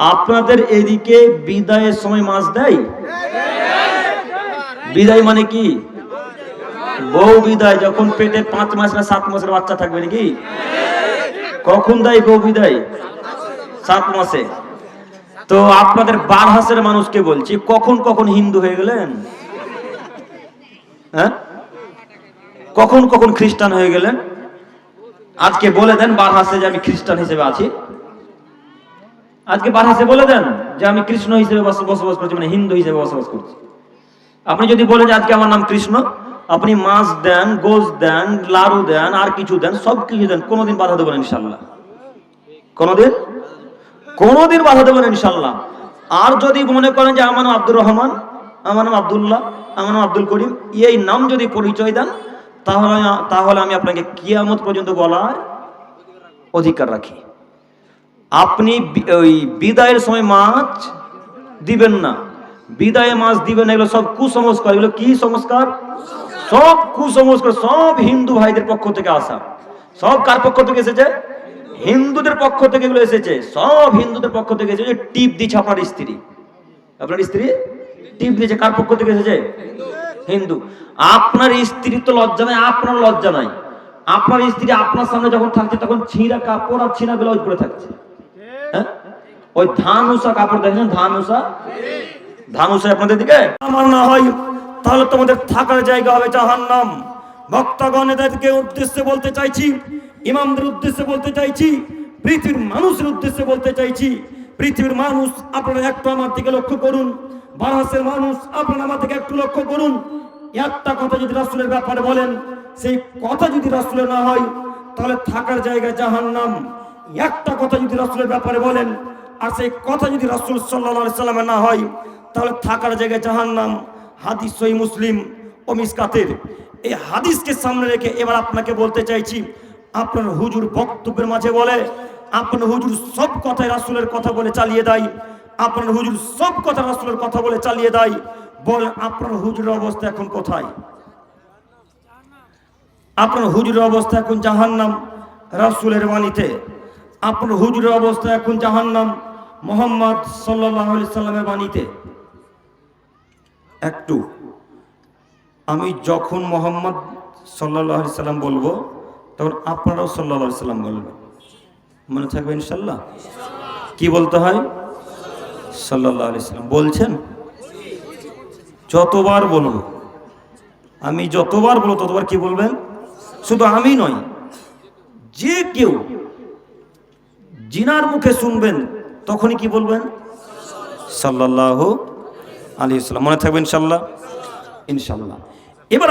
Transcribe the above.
আপনাদের এদিকে বিদায়ের সময় মাছ দেয়? বিদায় মানে কি? বউ বিদায়, যখন পেটে পাঁচ মাস না সাত মাসের বাচ্চা থাকবে নাকি? কখন দেয় বউ বিদায়? সাত মাসে। তো আপনাদের বারহাসের মানুষকে বলছি, কখন কখন হিন্দু হয়ে গেলেন? হ্যাঁ? কখন কখন খ্রিস্টান হয়ে গেলেন? আজকে বলে দেন বারহাসে যে আমি খ্রিস্টান হিসেবে আছি। আজকে বারহাসে বলে দেন যে আমি কৃষ্ণ হিসেবে বস- বসবাস করছি মানে হিন্দু হিসেবে বসবাস করছি। আপনি যদি বলেন যে আজকে আমার নাম কৃষ্ণ, আপনি মাছ দেন গোস দেন লাড়ু দেন, আর কিছু দেন, সব কিছু দেন, কোনোদিন বাধা দেবেন ইনশাল্লাহ কোনোদিন? কোনোদিন বাধা দেবেন ইনশাল্লাহ আর যদি মনে করেন যে আমার নাম আব্দুর রহমান, আমার নাম আব্দুল্লাহ, আমার নাম আব্দুল করিম, এই নাম যদি পরিচয় দেন, তাহলে তাহলে আমি আপনাকে কিয়ামত পর্যন্ত বলার অধিকার রাখি। আপনি ওই বিদায়ের সময় মাছ দিবেন না। বিদায়ে মাছ দিবেন না, এগুলো সব কুসংস্কার। এগুলো কি সংস্কার? সব কুসংস্কার, সব হিন্দু ভাইদের পক্ষ থেকে আসা। সব কার পক্ষ থেকে এসেছে? হিন্দুদের পক্ষ থেকে এগুলো এসেছে। সব হিন্দুদের পক্ষ থেকে এসেছে। টিপ দিচ্ছে আপনার স্ত্রী। আপনার স্ত্রী? টিপ দিয়েছে। কার পক্ষ থেকে এসেছে? হিন্দু। আপনার স্ত্রী তো লজ্জা নাই, আপনার লজ্জা নাই। আপনার স্ত্রী আপনার সামনে যখন থাকছে, তখন ছিঁড়া কাপড় আর ছিঁড়া ব্লাউজ পরে থাকছে। হ্যাঁ? ওই ধান উষা কাপড় দেখেছেন? ধান উষা ধান উষা আপনাদের দিকে? আমার না হয়, তাহলে তোমাদের থাকার জায়গা হবে জাহান্নাম। ভক্তগণ এদেরকে উদ্দেশ্যে বলতে চাইছি, ইমামদের উদ্দেশ্যে বলতে চাইছি, পৃথিবীর মানুষের উদ্দেশ্যে বলতে চাইছি। পৃথিবীর মানুষ আপনারা একটু আমার দিকে লক্ষ্য করুন। বারাসের মানুষ আপনারা আমার দিকে একটু লক্ষ্য করুন। একটা কথা যদি রাসূলের ব্যাপারে বলেন, সেই কথা যদি রাসূলের না হয়, তাহলে থাকার জায়গা জাহান্নাম। একটা কথা যদি রাসূলের ব্যাপারে বলেন, আর সেই কথা যদি রাসূল সাল্লাল্লাহু আলাইহি না হয়, তাহলে থাকার জায়গায় জাহান্নাম, হাদিস সহি মুসলিম ও মিসকাতের। এই হাদিসকে সামনে রেখে এবার আপনাকে বলতে চাইছি, আপনার হুজুর বক্তব্যের মাঝে বলে, আপনার হুজুর সব কথায় রাসূলের কথা বলে চালিয়ে দেয়, আপনার হুজুর সব কথা রাসূলের কথা বলে চালিয়ে দেয় বল আপনার হুজুরের অবস্থা এখন কোথায়? আপনার হুজুরের অবস্থা এখন জাহান্নাম, রাসূলের বাণীতে। আপনার হুজুরের অবস্থা এখন জাহান্নাম মোহাম্মদ আলাইহি সাল্লামের বাণীতে। একটু, আমি যখন মোহাম্মদ আলাইহি সাল্লাম বলব, তখন আপনারাও আলাইহি সাল্লাম বলবেন। মনে থাকবে ইনশাল্লাহ? কি বলতে হয়? আলাইহি সাল্লাম। বলছেন? যতবার বলব। আমি যতবার বলব, ততবার কি বলবেন? শুধু আমি নয়, যে কেউ জিনার মুখে শুনবেন তখনই কি বলবেন? সাল্লাহ আলী সাল্লাম মনে থাকবেন ইনশাল্লাহ? ইনশাল্লাহ। এবার